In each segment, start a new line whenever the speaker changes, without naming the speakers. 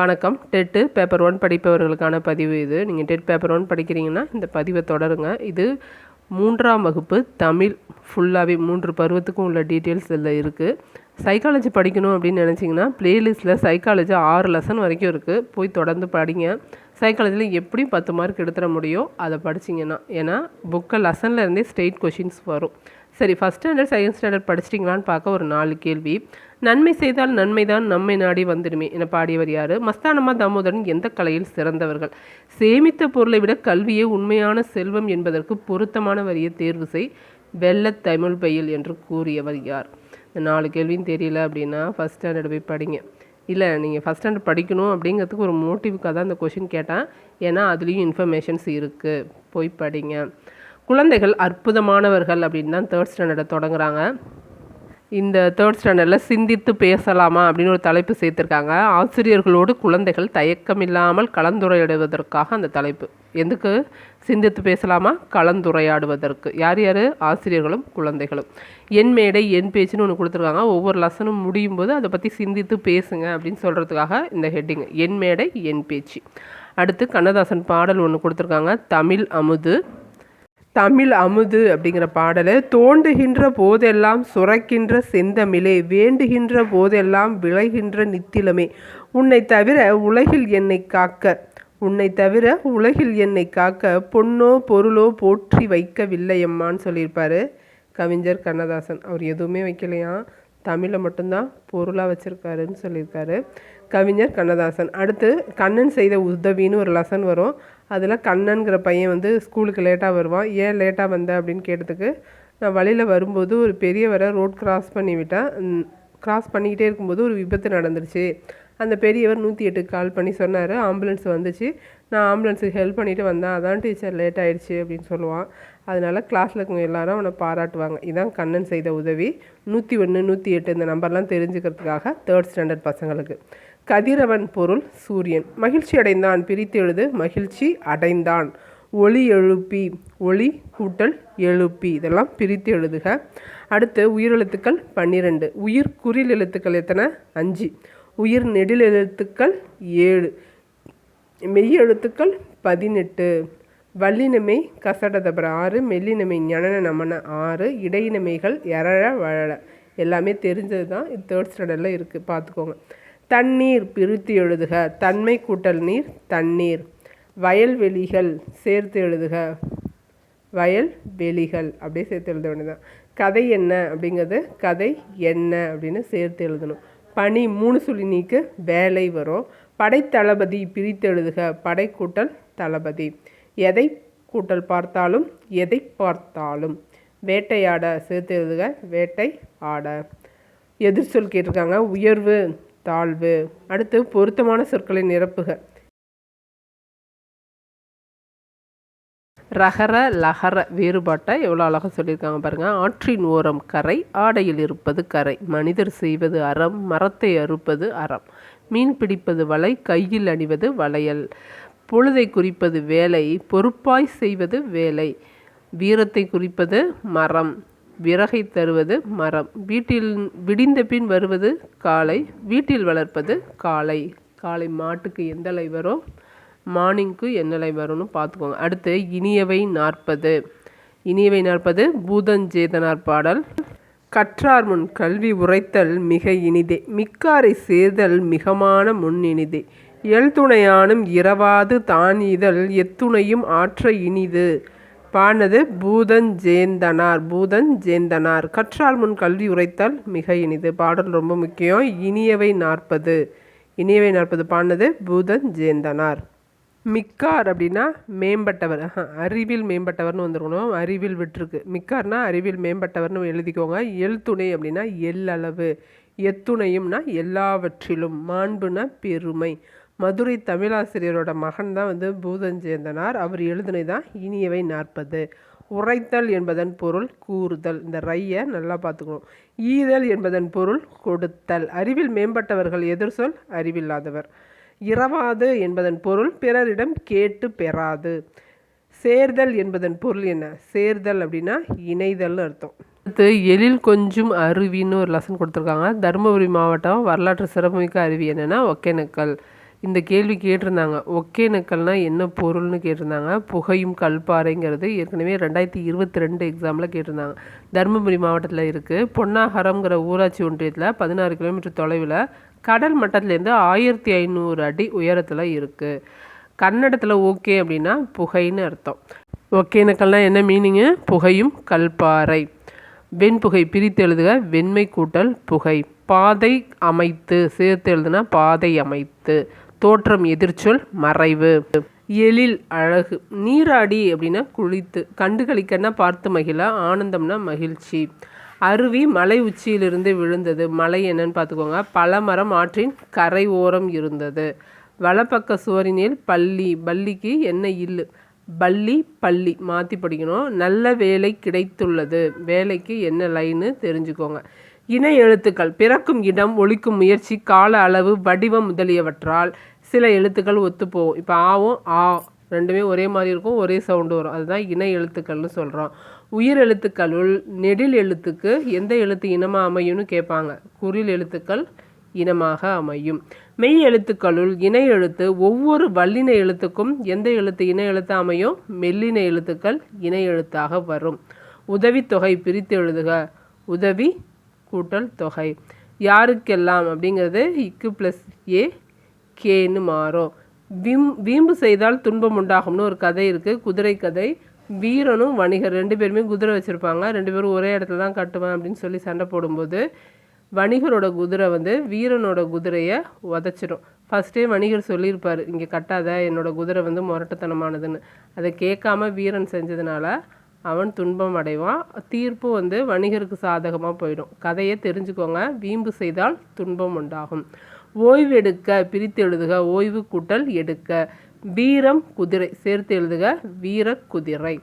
வணக்கம் TET paper one படிப்பவர்களுக்கான பதிவு இது நீங்கள் டெட் பேப்பர் ஒன் படிக்கிறீங்கன்னா இந்த பதிவை தொடருங்க இது மூன்றாம் வகுப்பு தமிழ் ஃபுல்லாகவே மூன்று பருவத்துக்கும் உள்ள டீட்டெயில்ஸ் இதில் இருக்குது சைக்காலஜி படிக்கணும் அப்படின்னு நினச்சிங்கன்னா ப்ளேலிஸ்ட்டில் சைக்காலஜி ஆறு லெசன் வரைக்கும் இருக்குது போய் தொடர்ந்து படிங்க சைக்காலஜியில் எப்படி பத்து மார்க் எடுத்துட முடியும் அதை படிச்சிங்கன்னா ஏன்னா புக்கை இருந்தே ஸ்டேட் கொஷின்ஸ் வரும் சரி ஃபஸ்ட் ஸ்டாண்டர்ட் செகண்ட் ஸ்டாண்டர்ட் படிச்சிட்டிங்களான்னு பார்க்க ஒரு நாலு கேள்வி நன்மை செய்தால் நன்மை தான் நம்மை நாடி வந்துடுமே என பாடியவர் யார் மஸ்தானம்மா தாமோதரன் எந்த கலையில் சிறந்தவர்கள் சேமித்த பொருளை விட கல்வியே உண்மையான செல்வம் என்பதற்கு பொருத்தமான வரியை தேர்வு செய் வெள்ள தமிழ் பயில் என்று கூறியவர் யார் இந்த நாலு கேள்வியும் தெரியல அப்படின்னா ஃபஸ்ட் ஸ்டாண்டர்ட் போய் படிங்க இல்லை நீங்கள் ஃபஸ்ட் ஸ்டாண்டர்ட் படிக்கணும் அப்படிங்கிறதுக்கு ஒரு மோட்டிவுக்காக தான் அந்த கொஷின் கேட்டேன் ஏன்னா அதுலேயும் இன்ஃபர்மேஷன்ஸ் இருக்குது போய் படிங்க குழந்தைகள் அற்புதமானவர்கள் அப்படின்னு தான் தேர்ட் ஸ்டாண்டர்டை தொடங்குறாங்க இந்த தேர்ட் ஸ்டாண்டர்டில் சிந்தித்து பேசலாமா அப்படின்னு ஒரு தலைப்பு சேர்த்துருக்காங்க ஆசிரியர்களோடு குழந்தைகள் தயக்கமில்லாமல் கலந்துரையாடுவதற்காக அந்த தலைப்பு எதுக்கு சிந்தித்து பேசலாமா கலந்துரையாடுவதற்கு யார் யார் ஆசிரியர்களும் குழந்தைகளும் என் மேடை என் பேச்சுன்னு ஒன்று கொடுத்துருக்காங்க ஒவ்வொரு லெசனும் முடியும் போது அதை பற்றி சிந்தித்து பேசுங்க அப்படின்னு சொல்கிறதுக்காக இந்த ஹெட்டிங் என் மேடை என் பேச்சு அடுத்து கண்ணதாசன் பாடல் ஒன்று கொடுத்துருக்காங்க தமிழ் அமுது தமிழ் அமுது அப்படிங்கிற பாடலை தோண்டுகின்ற போதெல்லாம் சுரக்கின்ற செந்தமிழே வேண்டுகின்ற போதெல்லாம் விளைகின்ற நித்திலமே உன்னை தவிர உலகில் என்னை காக்க உன்னை தவிர உலகில் என்னை காக்க பொன்னோ பொருளோ போற்றி வைக்கவில்லை அம்மான்னு சொல்லியிருப்பார் கவிஞர் கண்ணதாசன் அவர் எதுவுமே வைக்கலையா தமிழை மட்டும்தான் பொருளாக வச்சுருக்காருன்னு சொல்லியிருக்காரு கவிஞர் கண்ணதாசன் அடுத்து கண்ணன் செய்த உதவின்னு ஒரு லெசன் வரும் அதில் கண்ணனுங்கிற பையன் வந்து ஸ்கூலுக்கு லேட்டாக வருவான் ஏன் லேட்டாக வந்த அப்படின்னு கேட்டதுக்கு நான் வழியில் வரும்போது ஒரு பெரியவரை ரோட் கிராஸ் பண்ணிவிட்டேன் கிராஸ் பண்ணிக்கிட்டே இருக்கும்போது ஒரு விபத்து நடந்துருச்சு அந்த பெரியவர் நூற்றி எட்டுக்கு கால் பண்ணி சொன்னார் ஆம்புலன்ஸ் வந்துச்சு நான் ஆம்புலன்ஸுக்கு ஹெல்ப் பண்ணிவிட்டு வந்தேன் அதான் டீச்சர் லேட் ஆகிடுச்சி அப்படின்னு சொல்லுவான் அதனால் கிளாஸில் இருக்கவங்க எல்லாரும் அவனை பாராட்டுவாங்க இதான் கண்ணன் செய்த உதவி நூற்றி ஒன்று நூற்றி எட்டு இந்த நம்பர்லாம் தெரிஞ்சுக்கிறதுக்காக தேர்ட் ஸ்டாண்டர்ட் பசங்களுக்கு கதிரவன் பொருள் சூரியன் மகிழ்ச்சி அடைந்தான் பிரித்து எழுது மகிழ்ச்சி அடைந்தான் ஒளி எழுப்பி ஒளி கூட்டல் எழுப்பி இதெல்லாம் பிரித்து எழுதுக அடுத்து உயிரெழுத்துக்கள் பன்னிரெண்டு உயிர் குரில் எழுத்துக்கள் எத்தனை அஞ்சு உயிர் நெடில் எழுத்துக்கள் ஏழு மெய் எழுத்துக்கள் பதினெட்டு வல்லினமை கசடதபர ஆறு மெல்லினமை ஞனன நமன ஆறு இடையினமைகள் எரழ வழ எல்லாமே தெரிஞ்சது தான் இது தேர்ட் ஸ்டாண்டர்டில் இருக்குது பார்த்துக்கோங்க தண்ணீர் பிரித்து எழுதுக தன்மை கூட்டல் நீர் தண்ணீர் வயல்வெளிகள் சேர்த்து எழுதுக வயல் வெளிகள் அப்படியே சேர்த்து எழுத வேண்டியதான் கதை என்ன அப்படிங்கிறது கதை என்ன அப்படின்னு சேர்த்து எழுதணும் பனி மூணு சொல்லி நீக்கு வேலை வரும் படைத்தளபதி பிரித்து எழுதுக படைக்கூட்டல் தளபதி எதை கூட்டல் பார்த்தாலும் எதை பார்த்தாலும் வேட்டையாட சேர்த்து எழுதுக வேட்டை ஆட எதிர் சொல் கேட்டிருக்காங்க உயர்வு தாழ்வு அடுத்து பொருத்தமான சொற்களை நிரப்புக ரகர லகர வேறுபாட்டை எவ்வளோ அழகாக சொல்லியிருக்காங்க பாருங்கள் ஆற்றின் ஓரம் கரை ஆடையில் இருப்பது கரை மனிதர் செய்வது அறம் மரத்தை அறுப்பது அறம் மீன் பிடிப்பது வலை கையில் அணிவது வளையல் பொழுதை குறிப்பது வேலை பொறுப்பாய் செய்வது வேலை வீரத்தை குறிப்பது மரம் விறகை தருவது மரம் வீட்டில் விடிந்த பின் வருவது காலை வீட்டில் வளர்ப்பது காலை காலை மாட்டுக்கு எந்த அலை வரும் மார்னிங்க்கு அலை வரும்னு பார்த்துக்கோங்க அடுத்து இனியவை நாற்பது இனியவை நாற்பது பூதஞ்சேதனார் பாடல் கற்றார் முன் கல்வி உரைத்தல் மிக இனிதே மிக்காரை சேர்தல் மிகமான முன் இனிதே எழுத்துணையானும் இரவாது தானிதல் எத்துணையும் ஆற்ற இனிது பானது பூதஞ்சேந்தனார் பூதஞ்சேந்தனார் கற்றால் முன் கல்வி உரைத்தல் மிக இனிது பாடல் ரொம்ப முக்கியம் இனியவை நாற்பது இனியவை நாற்பது பாடினது பூதஞ்சேந்தனார் மிக்கார் அப்படின்னா மேம்பட்டவர் அறிவில் மேம்பட்டவர்னு வந்துருக்கணும் அறிவில் விட்டுருக்கு மிக்கார்னா அறிவில் மேம்பட்டவர்னு எழுதிக்கோங்க எல் துணை அப்படின்னா எல்லளவு எத்துணையும்னா எல்லாவற்றிலும் மாண்புனா பெருமை மதுரை தமிழாசிரியரோட மகன் தான் வந்து பூதஞ்சேந்தனார் அவர் எழுதினது தான் இனியவை நாற்பது உரைத்தல் என்பதன் பொருள் கூறுதல் இந்த ரையை நல்லா பார்த்துக்கணும் ஈதல் என்பதன் பொருள் கொடுத்தல் அறிவில் மேம்பட்டவர்கள் எதிர் சொல் அறிவில்லாதவர் இரவாது என்பதன் பொருள் பிறரிடம் கேட்டு பெறாது சேர்தல் என்பதன் பொருள் என்ன சேர்தல் அப்படின்னா இணைதல்னு அர்த்தம் அடுத்து எழில் கொஞ்சம் அருவின்னு ஒரு லெசன் கொடுத்துருக்காங்க தருமபுரி மாவட்டம் வரலாற்று சிறப்புமிக்க அருவி என்னென்னா ஒகேனக்கல் இந்த கேள்வி கேட்டிருந்தாங்க ஒகேனக்கல்னால் என்ன பொருள்னு கேட்டிருந்தாங்க புகையும் கல்பாறைங்கிறது ஏற்கனவே ரெண்டாயிரத்தி இருபத்தி ரெண்டு எக்ஸாமில் கேட்டிருந்தாங்க தருமபுரி மாவட்டத்தில் இருக்குது பொன்னாகரம்ங்கிற ஊராட்சி ஒன்றியத்தில் பதினாறு கிலோமீட்டர் தொலைவில் கடல் மட்டத்துலேருந்து ஆயிரத்தி ஐநூறு அடி உயரத்தில் இருக்குது கன்னடத்தில் ஓகே அப்படின்னா புகைன்னு அர்த்தம் ஒகேனக்கல்னால் என்ன மீனிங்கு புகையும் கல்பாறை வெண்புகை பிரித்து எழுதுக வெண்மை கூட்டல் புகை பாதை அமைத்து சேர்த்து எழுதுனா பாதை அமைத்து தோற்றம் எதிர்ச்சொல் மறைவு எழில் அழகு நீராடி அப்படின்னா குளித்து கண்டுகளிக்கன்னா பார்த்து மகிழ ஆனந்தம்னா மகிழ்ச்சி அருவி மலை உச்சியிலிருந்து விழுந்தது மலை என்னன்னு பார்த்துக்கோங்க பழமரம் ஆற்றின் கரை ஓரம் இருந்தது வலப்பக்க சுவரினில் பள்ளி பள்ளிக்கு என்ன இல்லு பள்ளி பள்ளி மாற்றி படிக்கணும் நல்ல வேலை கிடைத்துள்ளது வேலைக்கு என்ன லைன்னு தெரிஞ்சுக்கோங்க இணை எழுத்துக்கள் பிறக்கும் இடம் ஒழிக்கும் முயற்சி கால அளவு வடிவம் முதலியவற்றால் சில எழுத்துக்கள் ஒத்துப்போகும் இப்போ ஆவும் ஆ ரெண்டுமே ஒரே மாதிரி இருக்கும் ஒரே சவுண்டு வரும் அதுதான் இணை எழுத்துக்கள்னு சொல்கிறோம் உயிர் எழுத்துக்களுள் நெடில் எழுத்துக்கு எந்த எழுத்து இனமாக அமையும்னு கேட்பாங்க குரில் எழுத்துக்கள் இனமாக அமையும் மெய் எழுத்துக்களுள் இணை எழுத்து ஒவ்வொரு வல்லின எழுத்துக்கும் எந்த எழுத்து இணை எழுத்து அமையும் மெல்லின எழுத்துக்கள் இணை எழுத்தாக வரும் உதவித்தொகை பிரித்து எழுதுக உதவி கூட்டல் தொகை யாருக்கெல்லாம் அப்படிங்கிறது இக்கு ப்ளஸ் ஏ கேன்னு மாறும் விம் வீம்பு செய்தால் துன்பம் உண்டாகும்னு ஒரு கதை இருக்குது குதிரை கதை வீரனும் வணிகர் ரெண்டு பேருமே குதிரை வச்சுருப்பாங்க ரெண்டு பேரும் ஒரே இடத்துல தான் கட்டுவேன் அப்படின்னு சொல்லி சண்டை போடும்போது வணிகரோட குதிரை வந்து வீரனோட குதிரையை உதச்சிடும் ஃபஸ்ட்டே வணிகர் சொல்லியிருப்பார் இங்கே கட்டாத என்னோட குதிரை வந்து முரட்டுத்தனமானதுன்னு அதை கேட்காம வீரன் செஞ்சதுனால அவன் துன்பம் அடைவான் தீர்ப்பு வந்து வணிகருக்கு சாதகமாக போயிடும் கதையை தெரிஞ்சுக்கோங்க வீம்பு செய்தால் துன்பம் உண்டாகும் ஓய்வு எடுக்க பிரித்து எழுதுக ஓய்வு கூட்டல் எடுக்க வீரம் குதிரை சேர்த்து எழுதுக வீர குதிரை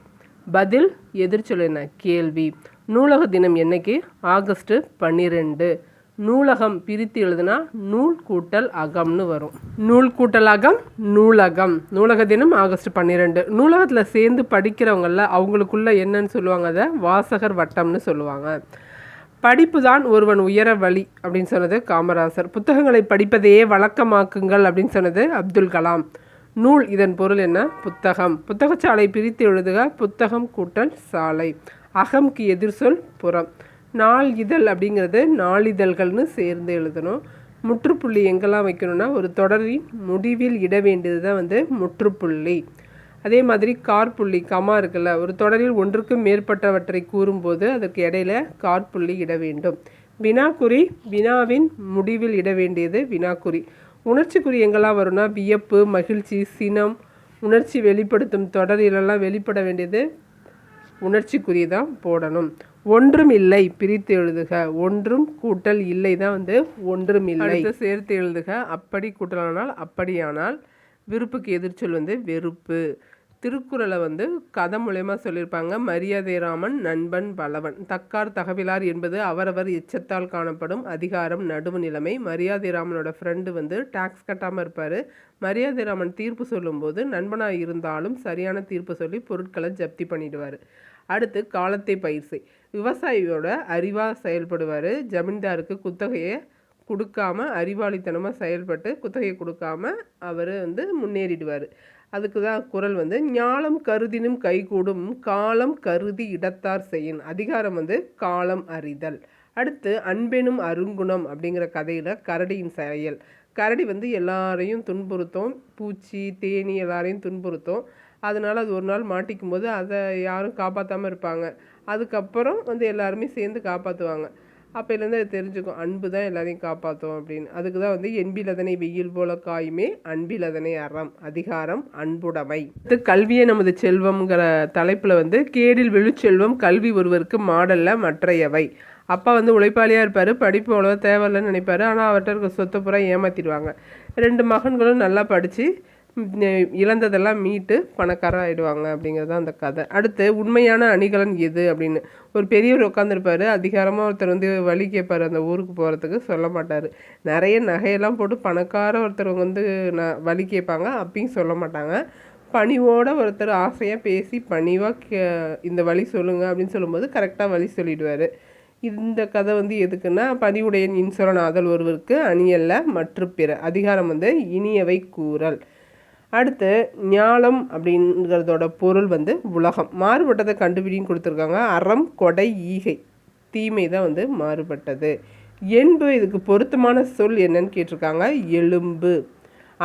பதில் எதிர்ச்சொல் என்ன கேள்வி நூலக தினம் என்னைக்கு ஆகஸ்ட் பன்னிரெண்டு நூலகம் பிரித்து எழுதுனா நூல் கூட்டல் அகம்னு வரும் நூல் கூட்டல் அகம் நூலகம் நூலக தினம் ஆகஸ்ட் பன்னிரெண்டு நூலகத்தில் சேர்ந்து படிக்கிறவங்கள அவங்களுக்குள்ள என்னன்னு சொல்லுவாங்க அதை வாசகர் வட்டம்னு சொல்லுவாங்க படிப்பு தான் ஒருவன் உயர வழி அப்படின்னு சொன்னது காமராசர் புத்தகங்களை படிப்பதையே வழக்கமாக்குங்கள் அப்படின்னு சொன்னது அப்துல் கலாம் நூல் இதன் பொருள் என்ன புத்தகம் புத்தகச்சாலை பிரித்து எழுதுக புத்தகம் கூட்டல் சாலை அகம்க்கு எதிர் சொல் புறம் நாள் இதழ் அப்படிங்கிறது நாளிதழ்கள்னு சேர்ந்து எழுதணும் முற்றுப்புள்ளி எங்கெல்லாம் வைக்கணும்னா ஒரு தொடரின் முடிவில் இட வேண்டியது தான் வந்து முற்றுப்புள்ளி அதே மாதிரி கார்புள்ளி கமா இருக்குல்ல ஒரு தொடரில் ஒன்றுக்கும் மேற்பட்டவற்றை கூறும்போது அதற்கு இடையில கார்புள்ளி இட வேண்டும் வினாக்குறி வினாவின் முடிவில் இட வேண்டியது வினாக்குறி உணர்ச்சி குறி எங்கெல்லாம் வரும்னா வியப்பு மகிழ்ச்சி சினம் உணர்ச்சி வெளிப்படுத்தும் தொடர் வெளிப்பட வேண்டியது உணர்ச்சி குறி தான் போடணும் ஒன்றும் இல்லை பிரித்து எழுதுக ஒன்றும் கூட்டல் இல்லை தான் வந்து ஒன்றும் இல்லை சேர்த்து எழுதுக அப்படி கூட்டலானால் அப்படியானால் விருப்புக்கு எதிர்ச்சொல் வந்து வெறுப்பு திருக்குறளை வந்து கதை மூலயமா சொல்லியிருப்பாங்க மரியாதை ராமன் நண்பன் பலவன் தக்கார் தகவிலார் என்பது அவரவர் எச்சத்தால் காணப்படும் அதிகாரம் நடுவு நிலைமை மரியாதை ராமனோட ஃப்ரெண்டு வந்து டாக்ஸ் கட்டாமல் இருப்பார் மரியாதை ராமன் தீர்ப்பு சொல்லும்போது நண்பனாக இருந்தாலும் சரியான தீர்ப்பு சொல்லி பொருட்களை ஜப்தி பண்ணிடுவார் அடுத்து காலத்தை பயிற்சி விவசாயியோட அறிவாக செயல்படுவார் ஜமீன்தாருக்கு குத்தகையை கொடுக்காம அறிவாளித்தனமாக செயல்பட்டு குத்தகையை கொடுக்காம அவர் வந்து முன்னேறிடுவார் அதுக்கு தான் குரல் வந்து ஞாலம் கருதினும் கைகூடும் காலம் கருதி இடத்தார் செய்யின் அதிகாரம் வந்து காலம் அறிதல் அடுத்து அன்பெனும் அருங்குணம் அப்படிங்கிற கதையில் கரடியின் செயல் கரடி வந்து எல்லாரையும் துன்புறுத்தும் பூச்சி தேனி எல்லாரையும் துன்புறுத்தும் அதனால் அது ஒரு நாள் மாட்டிக்கும் போது அதை யாரும் காப்பாற்றாமல் இருப்பாங்க அதுக்கப்புறம் வந்து எல்லாருமே சேர்ந்து காப்பாற்றுவாங்க அப்போலேருந்து அது தெரிஞ்சுக்கும் அன்பு தான் எல்லாரையும் காப்பாற்றும் அப்படின்னு அதுக்கு தான் வந்து என்பிலதனை வெயில் போல காயுமே அன்பிலதனை அறம் அதிகாரம் அன்புடைமை அடுத்து கல்வியே நமது செல்வம்ங்கிற தலைப்பில் வந்து கேடில் விழுச்செல்வம் கல்வி ஒருவருக்கு மாடலில் மற்றையவை அப்பா வந்து உழைப்பாளியாக இருப்பார் படிப்பு அவ்வளோவா தேவையில்லைன்னு நினைப்பார் ஆனால் அவர்கிட்ட இருக்க சொத்தை பூரா ஏமாற்றிடுவாங்க ரெண்டு மகன்களும் நல்லா படித்து இழந்ததெல்லாம் மீட்டு பணக்காரர் ஆகிடுவாங்க அப்படிங்கிறது தான் அந்த கதை அடுத்து உண்மையான அணிகலன் எது அப்படின்னு ஒரு பெரியவர் உட்காந்துருப்பார் அதிகாரமாக ஒருத்தர் வந்து வழி கேட்பார் அந்த ஊருக்கு போகிறதுக்கு சொல்ல மாட்டார் நிறைய நகையெல்லாம் போட்டு பணக்கார ஒருத்தர் வந்து ந வழி கேட்பாங்க அப்பயும் சொல்ல மாட்டாங்க பணிவோட ஒருத்தர் ஆசையாக பேசி பணிவாக கே இந்த வழி சொல்லுங்கள் அப்படின்னு சொல்லும்போது கரெக்டாக வழி சொல்லிடுவார் இந்த கதை வந்து எதுக்குன்னா பதிவுடையன் இன்சுரன் ஆதல் ஒருவருக்கு அணியல்ல மற்ற பிற அதிகாரம் வந்து இனியவை கூறல் அடுத்து ஞாலம் அப்படிங்கிறதோட பொருள் வந்து உலகம் மாறுபட்டதை கண்டுபிடியும் கொடுத்துருக்காங்க அறம் கொடை ஈகை தீமை தான் வந்து மாறுபட்டது என்பு இதுக்கு பொருத்தமான சொல் என்னன்னு கேட்டிருக்காங்க எலும்பு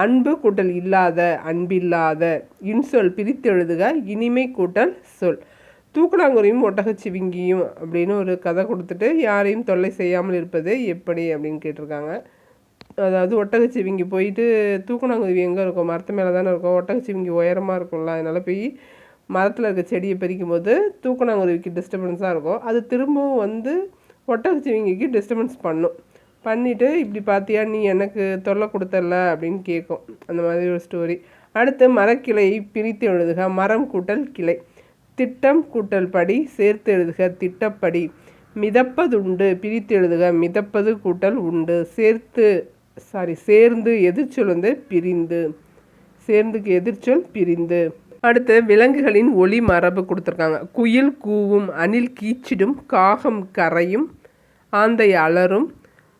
அன்பு கூட்டல் இல்லாத அன்பில்லாத இன்சொல் பிரித்து எழுதுக இனிமை கூட்டல் சொல் தூக்கலாங்குறையும் ஒட்டகச்சிவிங்கியும் அப்படின்னு ஒரு கதை கொடுத்துட்டு யாரையும் தொல்லை செய்யாமல் இருப்பது எப்படி அப்படின்னு கேட்டிருக்காங்க அதாவது ஒட்டகச்சிவிங்கி போயிட்டு தூக்கணாங்குருவி எங்கே இருக்கும் மரத்து மேலே தானே இருக்கும் ஒட்டகச்சிவிங்கி உயரமாக இருக்கும்ல அதனால் போய் மரத்தில் இருக்க செடியை பறிக்கும் போது தூக்கணாங்குருவிக்கு டிஸ்டர்பன்ஸாக இருக்கும் அது திரும்பவும் வந்து ஒட்டகச்சிவிங்கிக்கு டிஸ்டர்பன்ஸ் பண்ணும் பண்ணிவிட்டு இப்படி பார்த்தியா நீ எனக்கு தொல்லை கொடுத்தல அப்படின்னு கேட்கும் அந்த மாதிரி ஒரு ஸ்டோரி அடுத்து மரக்கிளை பிரித்து எழுதுக மரம் கூட்டல் கிளை திட்டம் கூட்டல் படி சேர்த்து எழுதுக திட்டப்படி மிதப்பதுண்டு பிரித்து எழுதுக மிதப்பது கூட்டல் உண்டு சேர்த்து சாரி சேர்ந்து எதிர்ச்சொல் வந்து பிரிந்து சேர்ந்துக்கு எதிர்ச்சொல் பிரிந்து அடுத்து விலங்குகளின் ஒளி மரபு கொடுத்துருக்காங்க குயில் கூவும் அணில் கீச்சிடும் காகம் கரையும் ஆந்தை அலரும்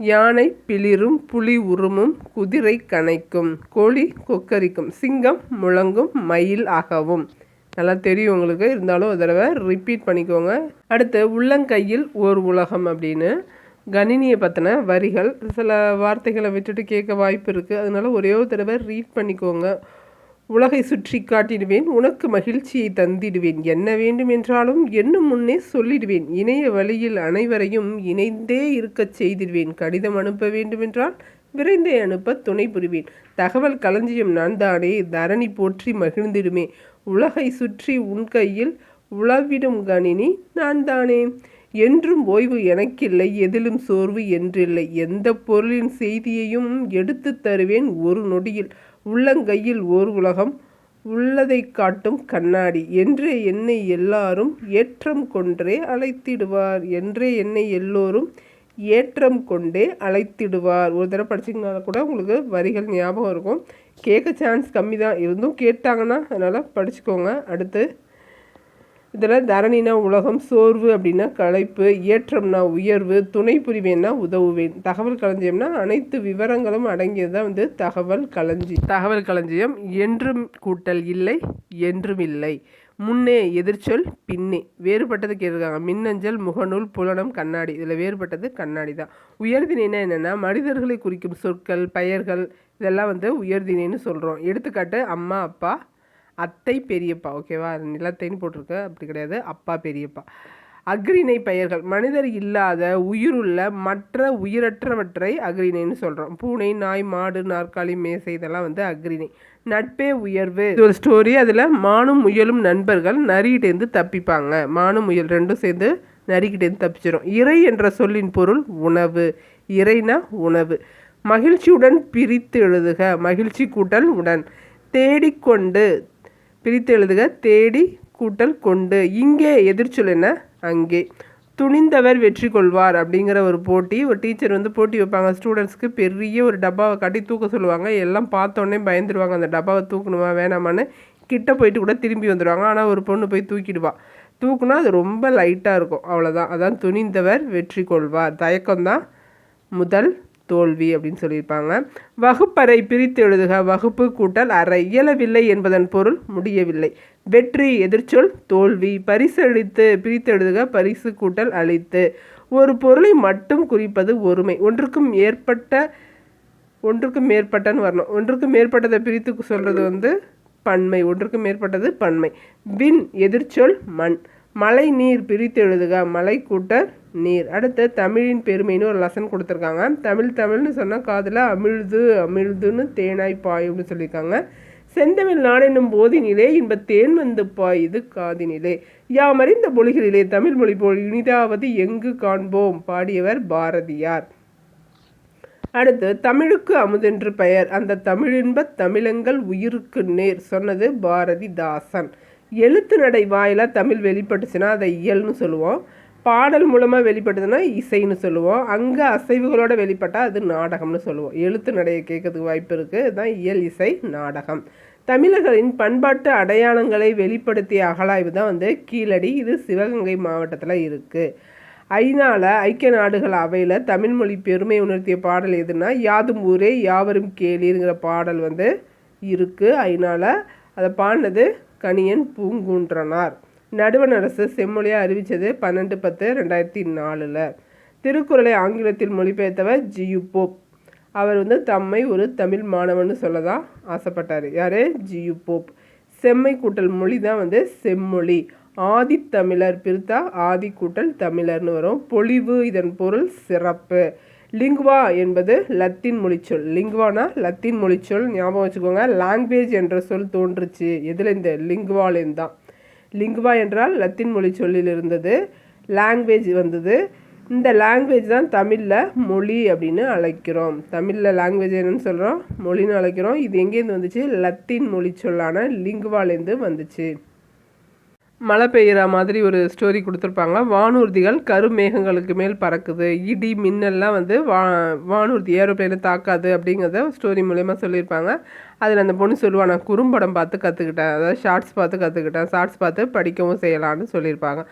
யானை பிளிரும் புலி உருமும் குதிரை கனைக்கும் கோழி கொக்கரிக்கும் சிங்கம் முழங்கும் மயில் அகவும் நல்லா தெரியும் உங்களுக்கு இருந்தாலும் ஒரு தடவை ரிப்பீட் பண்ணிக்கோங்க அடுத்து உள்ளங்கையில் ஓர் உலகம் அப்படின்னு கணினியை பற்றின வரிகள் சில வார்த்தைகளை விட்டுட்டு கேட்க வாய்ப்பு இருக்குது அதனால் ஒரே ஒரு தடவை ரீட் பண்ணிக்கோங்க உலகை சுற்றி காட்டிடுவேன் உனக்கு மகிழ்ச்சியை தந்திடுவேன் என்ன வேண்டும் என்றாலும் என்னும் முன்னே சொல்லிடுவேன் இணைய வழியில் அனைவரையும் இணைந்தே இருக்கச் செய்திடுவேன் கடிதம் அனுப்ப வேண்டுமென்றால் விரைந்தே அனுப்ப துணை புரிவேன் தகவல் களஞ்சியம் நான் தானே தரணி போற்றி மகிழ்ந்திடுமே உலகை சுற்றி உன் கையில் உளவிடும் கணினி நான் தானே என்றும் ஓய்வு எனக்கில்லை எதிலும் சோர்வு என்றில்லை எந்த பொருளின் செய்தியையும் எடுத்து தருவேன் ஒரு நொடியில் உள்ளங்கையில் ஓர் உலகம் உள்ளதை காட்டும் கண்ணாடி என்றே என்னை எல்லாரும் ஏற்றம் கொன்றே அழைத்திடுவார் என்றே என்னை எல்லோரும் ஏற்றம் கொண்டே அழைத்திடுவார் ஒரு தடவை படிச்சிங்கனால கூட உங்களுக்கு வரிகள் ஞாபகம் இருக்கும் கேட்க சான்ஸ் கம்மி தான் இருந்தும் கேட்டாங்கன்னா அதனால் படிச்சுக்கோங்க அடுத்து இதில் தரணினா உலகம் சோர்வு அப்படின்னா களைப்பு ஏற்றம்னா உயர்வு துணை புரிவேன்னா உதவுவேன் தகவல் களஞ்சியம்னா அனைத்து விவரங்களும் அடங்கியது தான் வந்து தகவல் களஞ்சி தகவல் களஞ்சியம் என்றும் கூட்டல் இல்லை என்றும் இல்லை முன்னே எதிர்ச்சொல் பின்னே வேறுபட்டது கேட்டிருக்காங்க மின்னஞ்சல் முகநூல் புலனம் கண்ணாடி இதில் வேறுபட்டது கண்ணாடி தான் உயர்தினைனா என்னென்னா மனிதர்களை குறிக்கும் சொற்கள் பெயர்கள் இதெல்லாம் வந்து உயர்தினைன்னு சொல்கிறோம் எடுத்துக்காட்டு அம்மா அப்பா அத்தை பெரியப்பா ஓகேவா நிலத்தைன்னு போட்டிருக்கு அப்படி கிடையாது அப்பா பெரியப்பா அக்ரிணை பெயர்கள் மனிதர் இல்லாத உயிருள்ள மற்ற உயிரற்றவற்றை அக்ரிணைன்னு சொல்கிறோம் பூனை நாய் மாடு நாற்காலி மேசை இதெல்லாம் வந்து அக்ரிணை நட்பே உயர்வு இது ஒரு ஸ்டோரி அதில் மானும் முயலும் நண்பர்கள் நரிகிட்டேருந்து தப்பிப்பாங்க மானும் முயல் ரெண்டும் சேர்ந்து நரிக்கிட்டேருந்து தப்பிச்சிடும் இறை என்ற சொல்லின் பொருள் உணவு இறைனா உணவு மகிழ்ச்சியுடன் பிரித்து எழுதுக மகிழ்ச்சி கூட்டல் உடன் தேடிக்கொண்டு பிரித்து எழுதுக தேடி கூட்டல் கொண்டு இங்கே எதிர்ச்சொல் என்ன அங்கே துணிந்தவர் வெற்றி கொள்வார் அப்படிங்கிற ஒரு போட்டி ஒரு டீச்சர் வந்து போட்டி வைப்பாங்க ஸ்டூடெண்ட்ஸ்க்கு பெரிய ஒரு டப்பாவை காட்டி தூக்க சொல்லுவாங்க எல்லாம் பார்த்தோன்னே பயந்துருவாங்க அந்த டப்பாவை தூக்கணுமா வேணாமான்னு கிட்ட போயிட்டு கூட திரும்பி வந்துடுவாங்க ஆனால் ஒரு பொண்ணு போய் தூக்கிடுவா தூக்குனா அது ரொம்ப லைட்டாக இருக்கும் அவ்வளோதான் அதான் துணிந்தவர் வெற்றி கொள்வார் தயக்கம்தான் முதல் தோல்வி அப்படின்னு சொல்லியிருப்பாங்க வகுப்பறை பிரித்து எழுதுக வகுப்பு கூட்டல் அறை இயலவில்லை என்பதன் பொருள் முடியவில்லை வெற்றி எதிர்ச்சொல் தோல்வி அளித்து பிரித்து எழுதுக பரிசு கூட்டல் அளித்து ஒரு பொருளை மட்டும் குறிப்பது ஒருமை ஒன்றுக்கும் ஏற்பட்ட ஒன்றுக்கும் மேற்பட்டன்னு வரணும் ஒன்றுக்கும் மேற்பட்டதை பிரித்து சொல்கிறது வந்து பன்மை ஒன்றுக்கும் மேற்பட்டது பன்மை வின் எதிர்ச்சொல் மண் மழை நீர் பிரித்து எழுதுக மலை கூட்டல் நீர் அடுத்து தமிழின் பெருமைன்னு ஒரு லெசன் கொடுத்துருக்காங்க தமிழ் தமிழ்னு சொன்னால் காதில் அமிழ்து அமிழ்துன்னு தேனாய் பாயும்னு சொல்லியிருக்காங்க செந்தமிழ் நாடெனும் போதினிலே இன்ப தேன் வந்து பாயுது காதினிலே யாமறிந்த மொழிகளிலே தமிழ் மொழி போல் இனிதாவது எங்கு காண்போம் பாடியவர் பாரதியார் அடுத்து தமிழுக்கு அமுதென்று பெயர் அந்த தமிழின்ப தமிழங்கள் உயிருக்கு நேர் சொன்னது பாரதிதாசன் எழுத்து நடை வாயில தமிழ் வெளிப்பட்டுச்சுன்னா அதை இயல்னு சொல்லுவோம் பாடல் மூலமாக வெளிப்படுதுன்னா இசைன்னு சொல்லுவோம் அங்கே அசைவுகளோட வெளிப்பட்டால் அது நாடகம்னு சொல்லுவோம் எழுத்து நடைய கேட்கறதுக்கு வாய்ப்பு இருக்குது இதுதான் இயல் இசை நாடகம் தமிழர்களின் பண்பாட்டு அடையாளங்களை வெளிப்படுத்திய அகழாய்வு தான் வந்து கீழடி இது சிவகங்கை மாவட்டத்தில் இருக்குது ஐநாவில் ஐக்கிய நாடுகள் அவையில் தமிழ்மொழி பெருமை உணர்த்திய பாடல் எதுனா யாதும் ஊரே யாவரும் கேளிங்கிற பாடல் வந்து இருக்குது ஐநாவில் அதை பாடினது கணியன் பூங்குன்றனார் நடுவண் அரசு செம்மொழியாக அறிவித்தது பன்னெண்டு பத்து ரெண்டாயிரத்தி நாலில் திருக்குறளை ஆங்கிலத்தில் மொழிபெயர்த்தவர் ஜியு போப் அவர் வந்து தம்மை ஒரு தமிழ் மாணவன் சொல்ல தான் ஆசைப்பட்டார் யார் ஜியு போப் செம்மை கூட்டல் மொழி தான் வந்து செம்மொழி ஆதித்தமிழர் பிரித்தா ஆதி கூட்டல் தமிழர்னு வரும் பொழிவு இதன் பொருள் சிறப்பு லிங்குவா என்பது லத்தீன் மொழிச்சொல் லிங்குவானா லத்தீன் மொழிச்சொல் ஞாபகம் வச்சுக்கோங்க லாங்குவேஜ் என்ற சொல் தோன்றுச்சு எதுலேருந்து லிங்குவாலேருந்து தான் லிங்குவா என்றால் லத்தின் மொழி சொல்லில் இருந்தது லாங்குவேஜ் வந்தது இந்த லாங்குவேஜ் தான் தமிழில் மொழி அப்படின்னு அழைக்கிறோம் தமிழில் லாங்குவேஜ் என்னன்னு சொல்கிறோம் மொழின்னு அழைக்கிறோம் இது எங்கேருந்து வந்துச்சு லத்தீன் மொழி சொல்லான லிங்குவாலேருந்து வந்துச்சு மழை பெய்கிற மாதிரி ஒரு ஸ்டோரி கொடுத்துருப்பாங்க வானூர்திகள் கருமேகங்களுக்கு மேல் பறக்குது இடி மின்னல்லாம் வந்து வா வானூர்தி ஏரோப்ளைனை தாக்காது அப்படிங்கிறத ஸ்டோரி மூலயமா சொல்லியிருப்பாங்க அதில் அந்த பொண்ணு சொல்லுவாள் நான் குறும்படம் பார்த்து கற்றுக்கிட்டேன் அதாவது ஷார்ட்ஸ் பார்த்து கற்றுக்கிட்டேன் ஷார்ட்ஸ் பார்த்து படிக்கவும் செய்யலான்னு சொல்லியிருப்பாங்க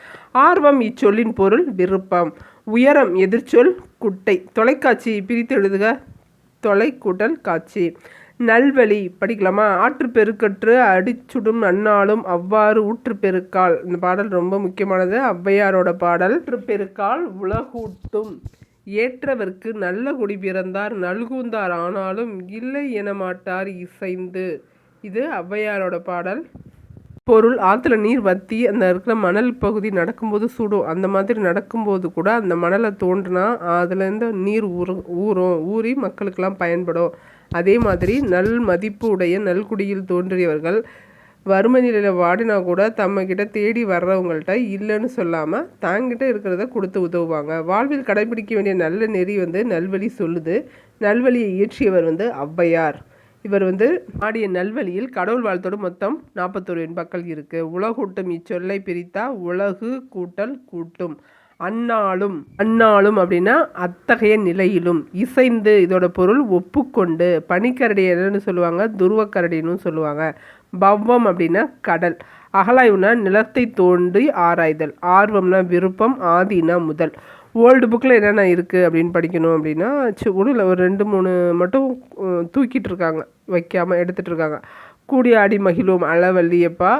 ஆர்வம் இச்சொல்லின் பொருள் விருப்பம் உயரம் எதிர்ச்சொல் குட்டை தொலைக்காட்சி பிரித்து எழுதுக தொலை கூட்டல் காட்சி நல்வழி படிக்கலாமா ஆற்று பெருக்கற்று அடிச்சுடும் நன்னாலும் அவ்வாறு ஊற்று பெருக்கால் இந்த பாடல் ரொம்ப முக்கியமானது ஔவையாரோட பாடல் ஊற்று பெருக்கால் உலகூட்டும் ஏற்றவர்க்கு நல்ல குடி பிறந்தார் நல்குந்தார் ஆனாலும் இல்லை என மாட்டார் இசைந்து இது ஔவையாரோட பாடல் பொருள் ஆற்றுல நீர் வற்றி அந்த இருக்கிற மணல் பகுதி நடக்கும்போது சுடும் அந்த மாதிரி நடக்கும்போது கூட அந்த மணலை தோன்றுனா அதுலேருந்து நீர் ஊறும் ஊறும் ஊறி மக்களுக்கெல்லாம் பயன்படும் அதே மாதிரி நல் மதிப்பு உடைய நல்குடியில் தோன்றியவர்கள் வறுமை நிலையில் வாடினா கூட தம்மக்கிட்ட தேடி வர்றவங்கள்ட்ட இல்லைன்னு சொல்லாமல் தாங்கிட்ட இருக்கிறத கொடுத்து உதவுவாங்க வாழ்வில் கடைபிடிக்க வேண்டிய நல்ல நெறி வந்து நல்வழி சொல்லுது நல்வழியை இயற்றியவர் வந்து ஔவையார் இவர் வந்து ஆடிய நல்வழியில் கடவுள் வாழ்த்தோடு மொத்தம் நாற்பத்தோரு எண்பாக்கள் இருக்குது உலகூட்டும் இச்சொல்லை பிரித்தா உலகு கூட்டல் கூட்டும் அந்நாளும் அந்நாளும் அப்படின்னா அத்தகைய நிலையிலும் இசைந்து இதோட பொருள் ஒப்புக்கொண்டு பனிக்கரடி என்னன்னு சொல்லுவாங்க துருவக்கரடின்னு சொல்லுவாங்க பவ்வம் அப்படின்னா கடல் அகலாய்வுனா நிலத்தை தோண்டி ஆராய்தல் ஆர்வம்னா விருப்பம் ஆதினா முதல் ஓல்டு புக்கில் என்னென்ன இருக்குது அப்படின்னு படிக்கணும் அப்படின்னா உடல ஒரு ரெண்டு மூணு மட்டும் தூக்கிட்டு இருக்காங்க வைக்காமல் எடுத்துகிட்டு இருக்காங்க கூடிய ஆடி மகிழும் அளவல்லியப்பா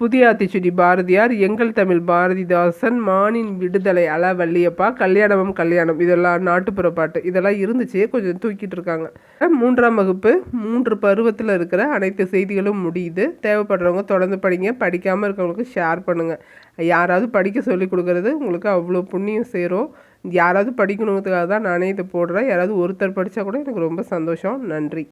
புதிய ஆத்திச்சுடி பாரதியார் எங்கள் தமிழ் பாரதிதாசன் மானின் விடுதலை அல வள்ளியப்பா கல்யாணமும் கல்யாணம் இதெல்லாம் நாட்டுப்புற பாட்டு இதெல்லாம் இருந்துச்சு கொஞ்சம் தூக்கிட்டு இருக்காங்க மூன்றாம் வகுப்பு மூன்று பருவத்தில் இருக்கிற அனைத்து செய்திகளும் முடியுது தேவைப்படுறவங்க தொடர்ந்து படிங்க படிக்காமல் இருக்கிறவங்களுக்கு ஷேர் பண்ணுங்கள் யாராவது படிக்க சொல்லி கொடுக்குறது உங்களுக்கு அவ்வளோ புண்ணியம் சேரும் யாராவது படிக்கணுங்கிறதுக்காக தான் நானே இதை போடுறேன் யாராவது ஒருத்தர் படித்தா கூட எனக்கு ரொம்ப சந்தோஷம் நன்றி